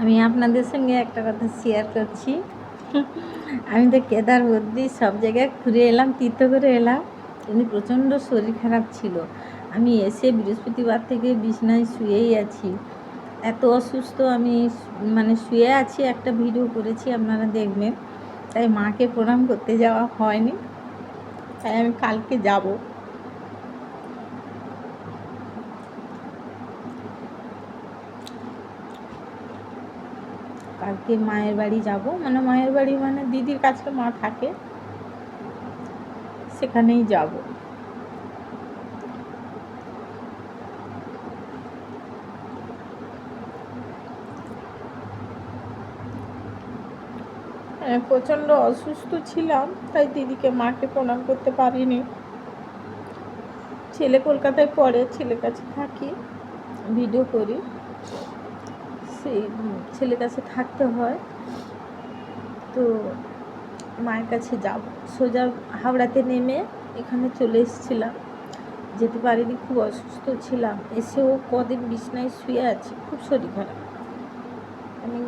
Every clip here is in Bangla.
আমি আপনাদের সঙ্গে একটা কথা শেয়ার করছি। আমি তো কেদার বদ্রি সব জায়গায় ঘুরে এলাম, তীর্থ করে এলাম, কিন্তু প্রচণ্ড শরীর খারাপ ছিল। আমি এসে বৃহস্পতিবার থেকে বিছনায় শুয়েই আছি। এত অসুস্থ আমি মানে শুয়ে আছি, একটা ভিডিও করেছি, আপনারা দেখবেন। তাই মাকে প্রণাম করতে যাওয়া হয়নি। তাই আমি কালকে যাব। কালকে মায়ের বাড়ি যাব। মানে মায়ের বাড়ি মানে দিদির কাছে মা থাকে সেখানেই যাব। হ্যাঁ, প্রচণ্ড অসুস্থ ছিলাম তাই দিদিকে মাকে প্রণাম করতে পারিনি। ছেলে কলকাতায় পড়ে ছেলের কাছে থাকি ভিডিও করি। সেই ছেলের কাছে থাকতে হয়। তো মায়ের কাছে যাব। সোজা হাওড়াতে নেমে এখানে চলে এসেছিলাম। যেতে পারিনি, খুব অসুস্থ ছিলাম। এসেও কদিন বিছনায় শুয়ে আছি, খুব শরীর খারাপ। আমি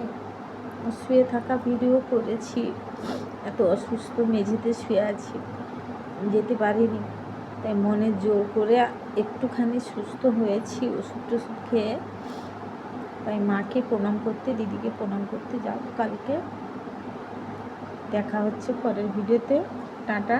শুয়ে থাকা ভিডিও করেছি। এত অসুস্থ মেঝেতে শুয়ে আছি। যেতে পারিনি। তাই মনে জোর করে একটুখানি সুস্থ হয়েছি ওষুধ টষুধ খেয়ে। তাই মাকে প্রণাম করতে দিদিকে প্রণাম করতে যাব। কালকে দেখা হচ্ছে পরের ভিডিওতে। টাটা।